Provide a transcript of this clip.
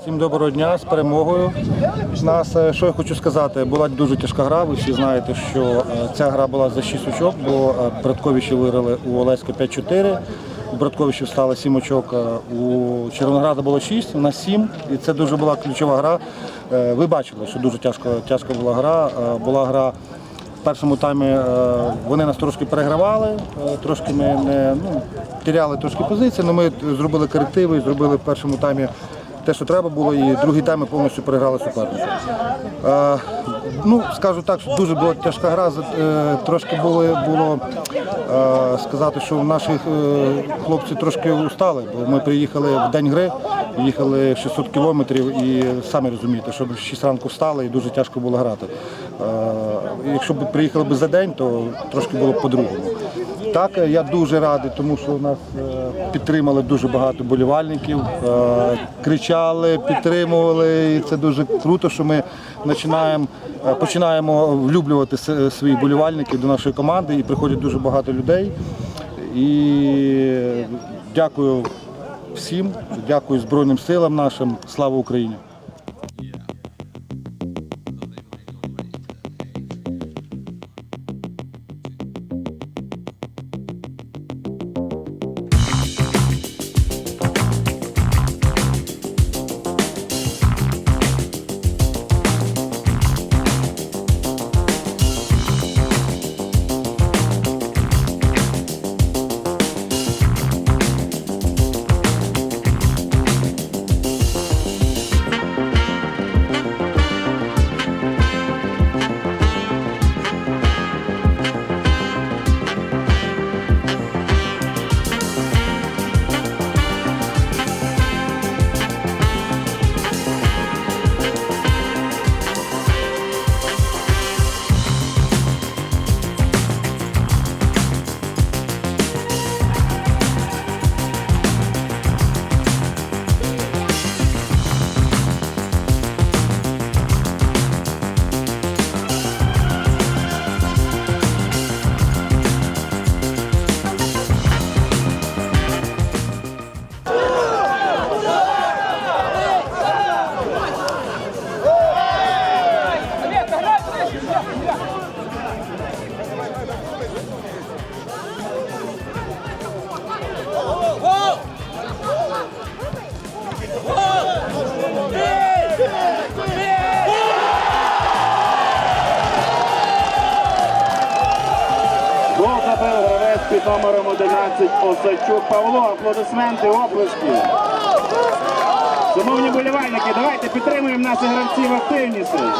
Всім доброго дня з перемогою. Нас, е, що я хочу сказати, була дуже тяжка гра. Ви всі знаєте, що е, ця гра була за 6 очок, бо е, Братковичі виграли у Олеська 5-4. У Братковичів стало 7 очок, у Червонограда було 6, у нас 7. І це дуже була ключова гра. Ви бачили, що дуже тяжко, тяжка була гра. Була гра в першому таймі вони нас трошки перегравали, трошки ми не ну, тіряли трошки позиції, але ми зробили корективи, зробили в першому таймі те, що треба було, і другий тайм ми повністю переграли суперника. Ну, скажу так, що дуже була тяжка гра. е, трошки було, було е, сказати, що наші е, хлопці трошки устали, бо ми приїхали в день гри, їхали 600 кілометрів і самі розумієте, що в 6 ранку встали і дуже тяжко було грати. Якщо б приїхали б за день, то трошки було б по-другому. Так, е, я дуже радий, тому що нас е, підтримали дуже багато болівальників, е, кричали, підтримували. І це дуже круто, що ми починаємо, починаємо влюблювати свої болівальники до нашої команди і приходять дуже багато людей. І дякую всім, дякую Збройним силам нашим. Слава Україні! Під номером 11 Осадчук Павло. Аплодисменти, оплески. Шановні болівальники, давайте підтримуємо наших гравців активніше.